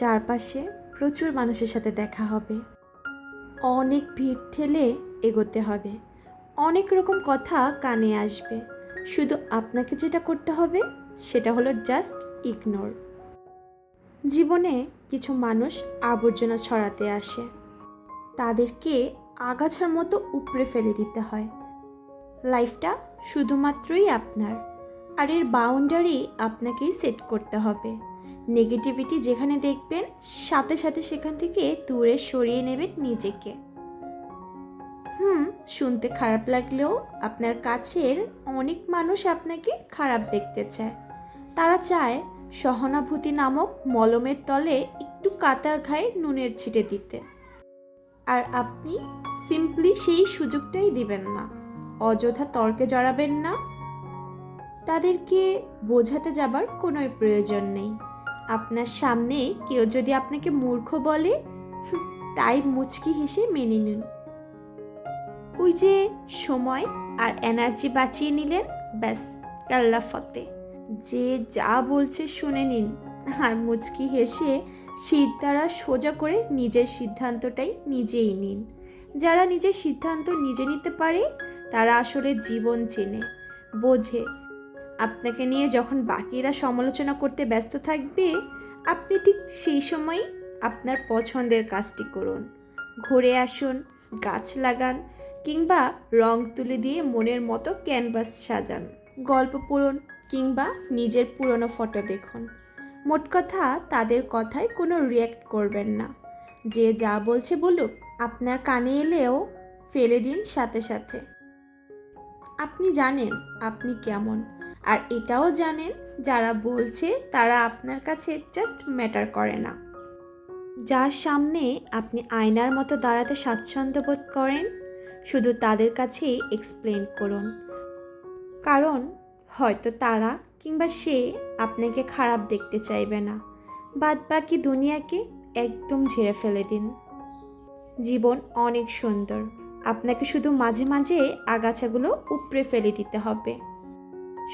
চারপাশে প্রচুর মানুষের সাথে দেখা হবে। অনেক ভিড় ঠেলে এগোতে হবে। অনেক রকম কথা কানে আসবে। শুধু আপনাকে যেটা করতে হবে, সেটা হলো জাস্ট ইগনোর জীবনে কিছু মানুষ আবর্জনা ছড়াতে আসে। তাদেরকে আগাছার মতো উপড়ে ফেলে দিতে হয়। লাইফটা শুধুমাত্রই আপনার। আর এর বাউন্ডারি আপনাকেই সেট করতে হবে। নেগেটিভিটি যেখানে দেখবেন, সাথে সাথে সেখান থেকে দূরে সরিয়ে নেবেন নিজেকে। হুম, শুনতে খারাপ লাগলেও আপনার কাছের অনেক মানুষ আপনাকে খারাপ দেখতে চায়। তারা চায় সহানুভূতি নামক মলমের তলে একটু কাতার ঘায়ে নুনের ছিটে দিতে। আর আপনি সিম্পলি সেই সুযোগটাই দিবেন না। অযথা তর্কে জড়াবেন না। তাদেরকে বোঝাতে যাবার কোনোই প্রয়োজন নেই। আপনার সামনে কেউ যদি আপনাকে মূর্খ বলে, তাই মুচকি হেসে মেনে নিন। ওই যে সময় আর এনার্জি বাঁচিয়ে নিলেন, ব্যাস, আল্লাহ ফতে। যে যা বলছে শুনে নিন। আর মুচকি হেসে শীত দ্বারা সোজা করে নিজের সিদ্ধান্তটাই নিজেই নিন। যারা নিজের সিদ্ধান্ত নিজে নিতে পারে, তারা আসলে জীবন চেনে, বোঝে আপনাকে নিয়ে যখন বাকিরা সমালোচনা করতে ব্যস্ত থাকবে, আপনি ঠিক সেই সময় আপনার পছন্দের কাজটি করুন। ঘুরে আসুন, গাছ লাগান, কিংবা রং তুলি দিয়ে মনের মতো ক্যানভাস সাজান। গল্প পড়ুন, কিংবা নিজের পুরনো ফটো দেখুন। মোট কথা, তাদের কথায় কোনো রিয়্যাক্ট করবেন না। যে যা বলছে বলুক, আপনার কানে এলেও ফেলে দিন সাথে সাথে। আপনি জানেন আপনি কেমন। আর এটাও জানেন, যারা বলছে তারা আপনার কাছে জাস্ট ম্যাটার করে না। যার সামনে আপনি আয়নার মতো দাঁড়াতে স্বাচ্ছন্দ্য বোধ করেন, শুধু তাদের কাছেই এক্সপ্লেন করুন। কারণ হয়তো তারা কিংবা সে আপনাকে খারাপ দেখতে চাইবে না। বাদ বাকি দুনিয়াকে একদম ঝেড়ে ফেলে দিন। জীবন অনেক সুন্দর। আপনাকে শুধু মাঝে মাঝে আগাছাগুলো উপড়ে ফেলে দিতে হবে।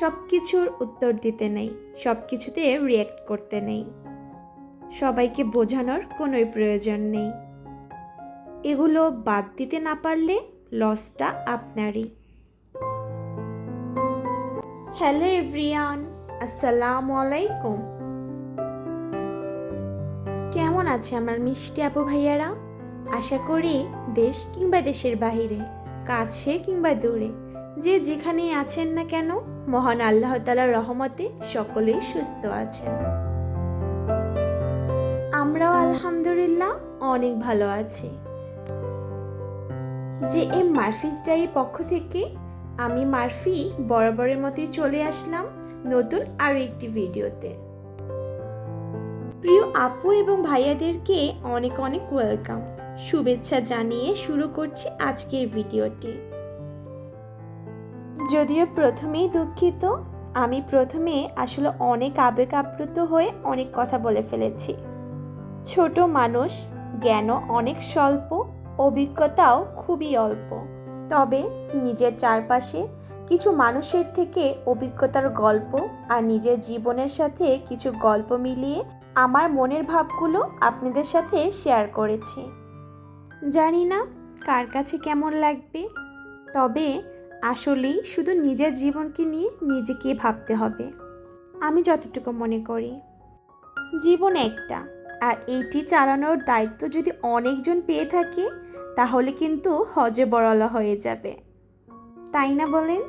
সব কিছুর উত্তর দিতে নেই সব কিছুতে রিয়্যাক্ট করতে নেই। সবাইকে বোঝানোর কোনোই প্রয়োজন নেই। এগুলো বাদ দিতে না পারলে লসটা আপনারই। হ্যালো এভরিয়ান আসসালামু আলাইকুম। কেমন আছে আমার মিষ্টি আপু ভাইয়ারা? আশা করি দেশ কিংবা দেশের বাহিরে, কাছে কিংবা দূরে, যে যেখানে আছেন না কেন মহান আল্লাহ তালার রহমতে সকলেই সুস্থ আছেন। আমরাও আলহামদুলিল্লাহ অনেক ভালো আছি। যে এম মারফিজ ডায়ের পক্ষ থেকে আমি মারফি বরাবরের মতোই চলে আসলাম নতুন আরও একটি ভিডিওতে। প্রিয় আপু এবং ভাইয়াদেরকে অনেক অনেক ওয়েলকাম। শুভেচ্ছা জানিয়ে শুরু করছি আজকের ভিডিওটি। যদিও প্রথমেই দুঃখিত, আমি প্রথমে আসলে অনেক আবেগ আপ্লুত হয়ে অনেক কথা বলে ফেলেছি। ছোট মানুষ, জ্ঞানও অনেক স্বল্প, অভিজ্ঞতাও খুবই অল্প। তবে নিজের চারপাশে কিছু মানুষের থেকে অভিজ্ঞতার গল্প আর নিজের জীবনের সাথে কিছু গল্প মিলিয়ে আমার মনের ভাবগুলো আপনাদের সাথে শেয়ার করেছি। জানি না কার কাছে কেমন লাগবে, তবে আসলেই শুধু নিজের জীবনকে নিয়ে নিজেকে ভাবতে হবে। আমি যতটুকু মনে করি। জীবন একটা, আর এইটি চালানোর দায়িত্ব যদি অনেকজন পেয়ে থাকে, তাহলে কিন্তু হজে বড়লা হয়ে যাবে। তাই না বলেন?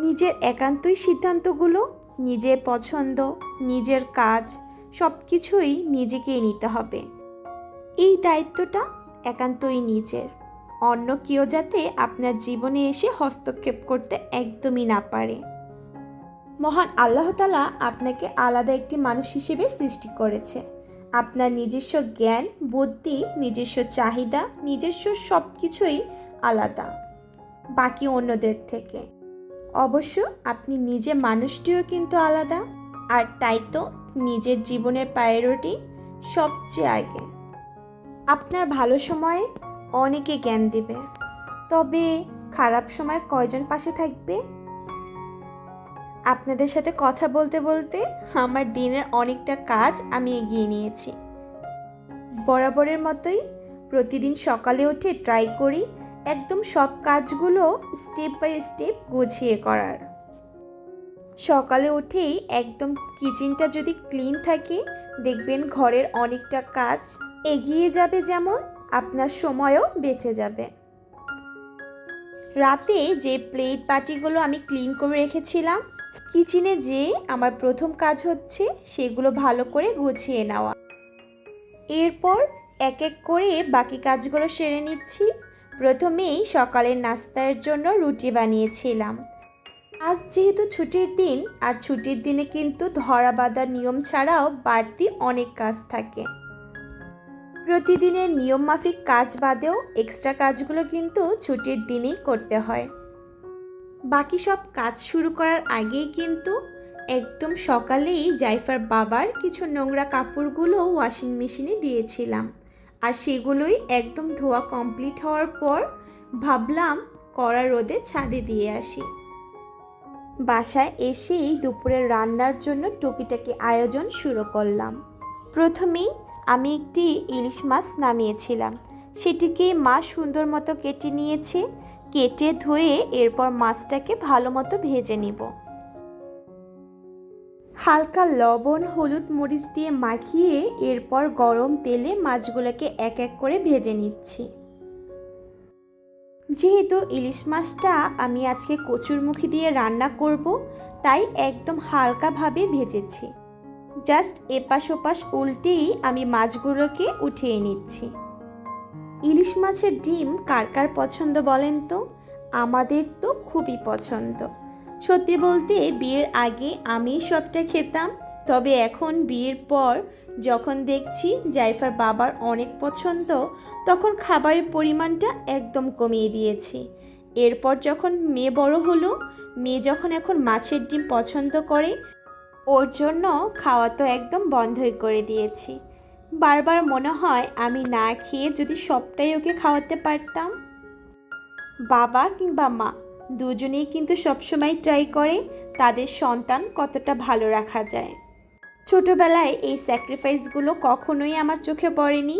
নিজের একান্তই সিদ্ধান্তগুলো, নিজের পছন্দ, নিজের কাজ সব কিছুই নিজেকেই নিতে হবে। এই দায়িত্বটা একান্তই নিজের। অন্য কেউ যাতে আপনার জীবনে এসে হস্তক্ষেপ করতে একদমই না পারে। মহান আল্লাহ তালা আপনাকে আলাদা একটি মানুষ হিসেবে সৃষ্টি করেছে। আপনার নিজস্ব জ্ঞান, বুদ্ধি, নিজস্ব চাহিদা, নিজস্ব সব কিছুই আলাদা, বাকি অন্যদের থেকে। অবশ্য আপনি নিজে মানুষটিও কিন্তু আলাদা, আর তাই তো নিজের জীবনের প্রায়োরিটি সবচেয়ে আগে। আপনার ভালো সময়ে অনেকে জ্ঞান দেবে। তবে খারাপ সময় কয়জন পাশে থাকবে? আপনাদের সাথে কথা বলতে বলতে আমার দিনের অনেকটা কাজ আমি এগিয়ে নিয়েছি। বরাবরের মতোই প্রতিদিন সকালে উঠে ট্রাই করি একদম সব কাজগুলো স্টেপ বাই স্টেপ গুছিয়ে করার। সকালে উঠেই একদম কিচেনটা যদি ক্লিন থাকে দেখবেন ঘরের অনেকটা কাজ এগিয়ে যাবে যেমন আপনার সময়ও বেঁচে যাবে। রাতে যে প্লেট বাটিগুলো আমি ক্লিন করে রেখেছিলাম, কিচেনে যে আমার প্রথম কাজ হচ্ছে সেগুলো ভালো করে গুছিয়ে নেওয়া। এরপর এক এক করে বাকি কাজগুলো সেরে নিচ্ছি। প্রথমেই সকালের নাস্তার জন্য রুটি বানিয়েছিলাম। আজ যেহেতু ছুটির দিন, আর ছুটির দিনে কিন্তু ধরা বাঁধার নিয়ম ছাড়াও বাড়তি অনেক কাজ থাকে। প্রতিদিনের নিয়ম মাফিক কাজ বাদেও এক্সট্রা কাজগুলো কিন্তু ছুটির দিনেই করতে হয়। বাকি সব কাজ শুরু করার আগেই কিন্তু একদম সকালেই জাইফার বাবার কিছু নোংরা কাপড়গুলো ওয়াশিং মেশিনে দিয়েছিলাম। আর সেগুলোই একদম ধোয়া কমপ্লিট হওয়ার পর ভাবলাম কড়া রোদে ছাদে দিয়ে আসি। বাসায় এসেই দুপুরের রান্নার জন্য টুকিটাকি আয়োজন শুরু করলাম। প্রথমেই আমি একটি ইলিশ মাছ নামিয়েছিলাম। সেটিকে মা সুন্দর মতো কেটে নিয়েছে। কেটে ধুয়ে এরপর মাছটাকে ভালো মতো ভেজে নিব। হালকা লবণ, হলুদ মরিচ দিয়ে মাখিয়ে এরপর গরম তেলে মাছগুলোকে এক এক করে ভেজে নিচ্ছি। যেহেতু ইলিশ মাছটা আমি আজকে কচুরমুখী দিয়ে রান্না করব, তাই একদম হালকাভাবে ভেজেছি। জাস্ট এপাশ ওপাশ উল্টেই আমি মাছগুলোকে উঠিয়ে নিচ্ছি। ইলিশ মাছের ডিম কার কার পছন্দ বলেন তো? আমাদের তো খুবই পছন্দ। সত্যি বলতে বিয়ের আগে আমি সবটা খেতাম, তবে এখন বিয়ের পর যখন দেখছি জাইফার বাবার অনেক পছন্দ, তখন খাবারের পরিমাণটা একদম কমিয়ে দিয়েছি। এরপর যখন মেয়ে বড় হলো, মেয়ে যখন এখন মাছের ডিম পছন্দ করে ওর জন্য খাওয়া তো একদম বন্ধই করে দিয়েছি। বারবার মনে হয় আমি না খেয়ে যদি সবটাই ওকে খাওয়াতে পারতাম। বাবা কিংবা মা দুজনেই কিন্তু সবসময় ট্রাই করে তাদের সন্তান কতটা ভালো রাখা যায়। ছোটবেলায় এই স্যাক্রিফাইসগুলো কখনোই আমার চোখে পড়েনি।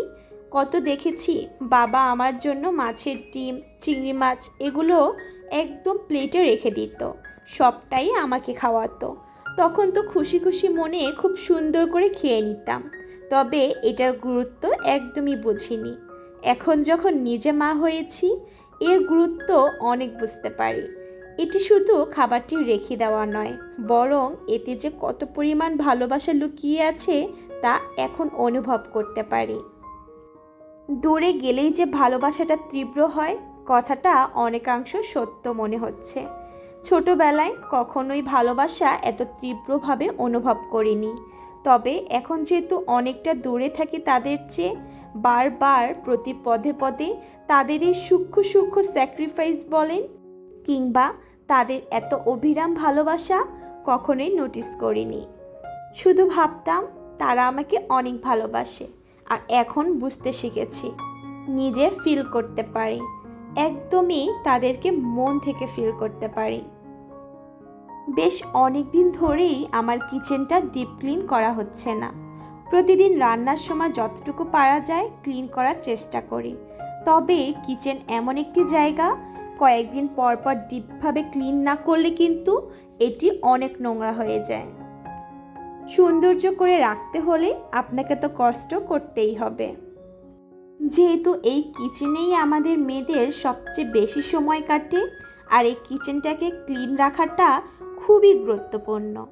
কত দেখেছি বাবা আমার জন্য মাছের ডিম, চিংড়ি মাছ এগুলো একদম প্লেটে রেখে দিত। সবটাই আমাকে খাওয়াতো। তখন তো খুশি খুশি মনে খুব সুন্দর করে খেয়ে নিতাম। তবে এটার গুরুত্ব একদমই বুঝিনি। এখন যখন নিজে মা হয়েছি, এর গুরুত্ব অনেক বুঝতে পারি। এটি শুধু খাবারটি রেখে দেওয়া নয়, বরং এতে যে কত পরিমাণ ভালোবাসা লুকিয়ে আছে তা এখন অনুভব করতে পারি। দূরে গেলেই যে ভালোবাসাটা তীব্র হয়, কথাটা অনেকাংশ সত্য মনে হচ্ছে। ছোটবেলায় কখনোই ভালোবাসা এত তীব্রভাবে অনুভব করিনি। তবে এখন যেহেতু অনেকটা দূরে থাকি তাদের চেয়ে, বারবার প্রতি পদে পদে তাদের এই সূক্ষ্ম সূক্ষ্ম স্যাক্রিফাইস বলেন কিংবা তাদের এত অবিরাম ভালোবাসা কখনোই নোটিস করিনি। শুধু ভাবতাম তারা আমাকে অনেক ভালোবাসে আর এখন বুঝতে শিখেছি, নিজে ফিল করতে পারি। একদমই তাদেরকে মন থেকে ফিল করতে পারি। বেশ অনেক দিন ধরেই আমার কিচেনটা ডিপ ক্লিন করা হচ্ছে না। প্রতিদিন রান্নার সময় যতটুকু পারা যায় ক্লিন করার চেষ্টা করি। তবে কিচেন এমন একটি জায়গা, কয়েকদিন পর পর ডিপভাবে ক্লিন না করলে কিন্তু এটি অনেক নোংরা হয়ে যায়। সৌন্দর্য করে রাখতে হলে আপনাকে তো কষ্ট করতেই হবে। যেহেতু এই কিচেনেই আমাদের মেয়েদের সবচেয়ে বেশি সময় কাটে, আর এই কিচেনটাকে ক্লিন রাখাটা খুবই গুরুত্বপূর্ণ।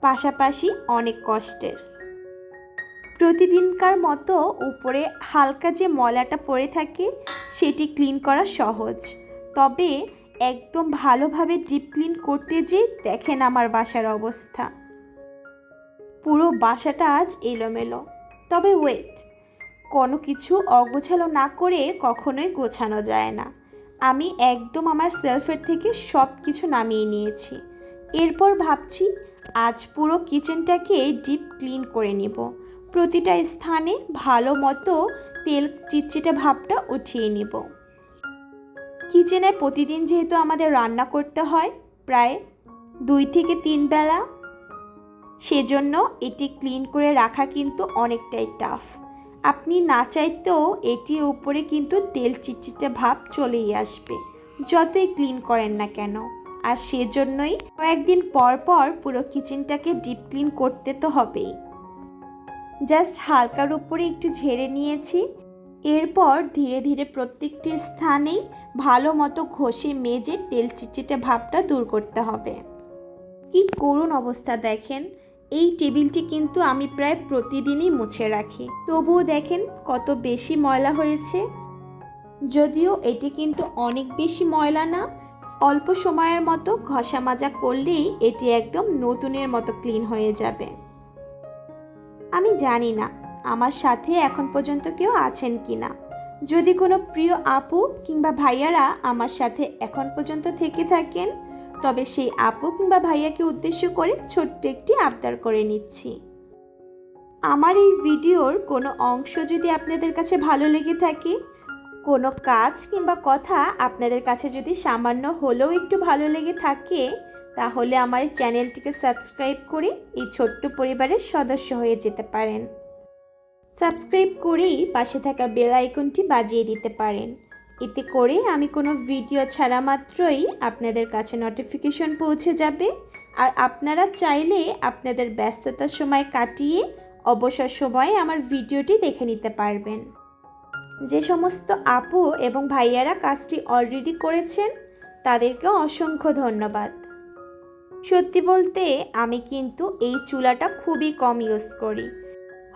পাশাপাশি অনেক কষ্টের। প্রতিদিনকার মতো উপরে হালকা যে ময়লাটা পড়ে থাকে, সেটি ক্লিন করা সহজ। তবে একদম ভালোভাবে ডিপ ক্লিন করতে যে দেখেন আমার বাসার অবস্থা। পুরো বাসাটা আজ এলোমেলো। তবে ওয়েট কোনো কিছু অগোছালো না করে কখনোই গোছানো যায় না। আমি একদম আমার সেলফের থেকে সব কিছু নামিয়ে নিয়েছি। এরপর ভাবছি, আজ পুরো কিচেনটাকে ডিপ ক্লিন করে নেব। প্রতিটা স্থানে ভালো মতো তেল চিটচিটে ভাবটা উঠিয়ে নেব। কিচেনে প্রতিদিন যেহেতু আমাদের রান্না করতে হয়, প্রায় দুই থেকে তিন বেলা, সেজন্য এটি ক্লিন করে রাখা কিন্তু অনেকটাই টাফ। আপনি না চাইতেও এটির উপরে কিন্তু তেল চিটচিটে ভাব চলেই আসবে। যতই ক্লিন করেন না কেন। আর সেজন্যই কয়েকদিন পর পর পুরো কিচেনটাকে ডিপ ক্লিন করতে তো হবেই। জাস্ট হালকার উপরে একটু ঝেড়ে নিয়েছি। এরপর ধীরে ধীরে প্রত্যেকটি স্থানেই ভালো মতো ঘষে মেজে তেল চিটচিটে ভাবটা দূর করতে হবে। কি করুণ অবস্থা দেখেন। এই টেবিলটি কিন্তু আমি প্রায় প্রতিদিনই মুছে রাখি। তবুও দেখেন কত বেশি ময়লা হয়েছে। যদিও এটি কিন্তু অনেক বেশি ময়লা না, অল্প সময়ের মতো ঘষা মাজা করলেই এটি একদম নতুনের মতো ক্লিন হয়ে যাবে। আমি জানি না, আমার সাথে এখন পর্যন্ত কেউ আছেন কি না যদি কোনো প্রিয় আপু কিংবা ভাইয়ারা আমার সাথে এখন পর্যন্ত থেকে থাকেন তবে সেই আপু কিংবা ভাইয়াকে উদ্দেশ্য করে ছোট্ট একটি আবদার করে নিচ্ছি। আমার এই ভিডিওর কোনো অংশ যদি আপনাদের কাছে ভালো লেগে থাকে, কোনো কাজ কিংবা কথা আপনাদের কাছে যদি সামান্য হলেও একটু ভালো লেগে থাকে, তাহলে আমার এই চ্যানেলটিকে সাবস্ক্রাইব করে এই ছোট্ট পরিবারের সদস্য হয়ে যেতে পারেন। সাবস্ক্রাইব করেই পাশে থাকা বেল আইকনটি বাজিয়ে দিতে পারেন। এতে করে আমি কোনো ভিডিও ছাড়া মাত্রই আপনাদের কাছে নোটিফিকেশন পৌঁছে যাবে। আর আপনারা চাইলে আপনাদের ব্যস্ততার সময় কাটিয়ে অবসর সময়ে আমার ভিডিওটি দেখে নিতে পারবেন। যে সমস্ত আপু এবং ভাইয়ারা কাজটি অলরেডি করেছেন, তাদেরকেও অসংখ্য ধন্যবাদ। সত্যি বলতে, আমি কিন্তু এই চুলাটা খুবই কম ইউজ করি।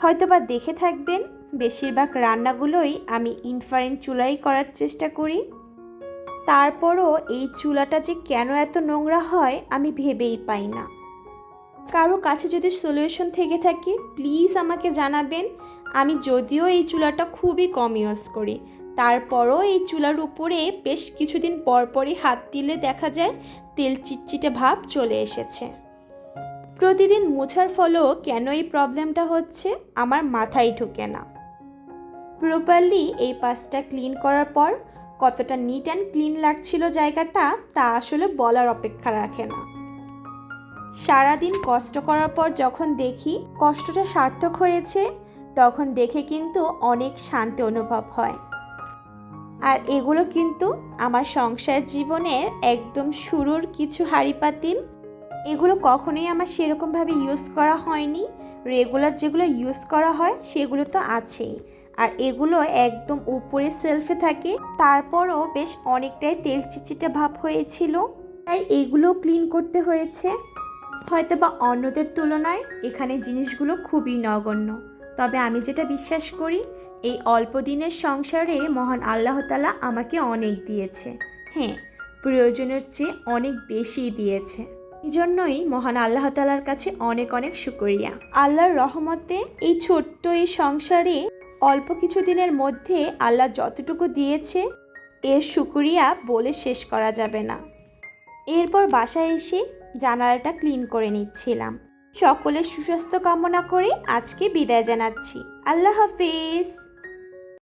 হয়তোবা দেখে থাকবেন বেশিরভাগ রান্নাগুলোই আমি ইনফারেন্ট চুলাই করার চেষ্টা করি। তারপরও এই চুলাটা যে কেন এত নোংরা হয় আমি ভেবেই পাই না। কারও কাছে যদি সলিউশন থেকে থাকে, প্লিজ আমাকে জানাবেন। আমি যদিও এই চুলাটা খুবই কম ইউজ করি। তারপরও এই চুলার উপরে বেশ কিছুদিন পর পরই হাত দিলে দেখা যায় তেল চিটচিটে ভাব চলে এসেছে। প্রতিদিন মোছার ফলেও কেন এই প্রবলেমটা হচ্ছে? আমার মাথায় ঢুকে না। প্রপারলি এই পাশটা ক্লিন করার পর কতটা নিট অ্যান্ড ক্লিন লাগছিল জায়গাটা তা আসলে বলার অপেক্ষা রাখে না। সারাদিন কষ্ট করার পর যখন দেখি কষ্টটা সার্থক হয়েছে, তখন দেখে কিন্তু অনেক শান্তি অনুভব হয়। আর এগুলো কিন্তু আমার সংসার জীবনের একদম শুরুর কিছু হাড়ি পাতিল এগুলো কখনোই আমার সেরকমভাবে ইউজ করা হয়নি। রেগুলার যেগুলো ইউজ করা হয়, সেগুলো তো আছেই। আর এগুলো একদম উপরে সেলফে থাকে। তারপরও বেশ অনেকটাই তেল চিচিটা ভাব হয়েছিল। তাই এগুলো ক্লিন করতে হয়েছে। হয়তো বা অন্যদের তুলনায় এখানে জিনিসগুলো খুবই নগণ্য। তবে আমি যেটা বিশ্বাস করি, এই অল্প দিনের সংসারে মহান আল্লাহ তালা আমাকে অনেক দিয়েছে। হ্যাঁ প্রয়োজনের চেয়ে অনেক বেশি দিয়েছে। এই জন্যই মহান আল্লাহ তালার কাছে অনেক অনেক শুকরিয়া। আল্লাহর রহমতে এই ছোট্ট এই সংসারে অল্প কিছু দিনের মধ্যে আল্লাহ যতটুকু দিয়েছে, এর শুকরিয়া বলে শেষ করা যাবে না। এরপর বাসায় এসে জানালাটা ক্লিন করে নিচ্ছিলাম। সকলের সুস্বাস্থ্য কামনা করে আজকে বিদায় জানাচ্ছি। আল্লাহ হাফিজ।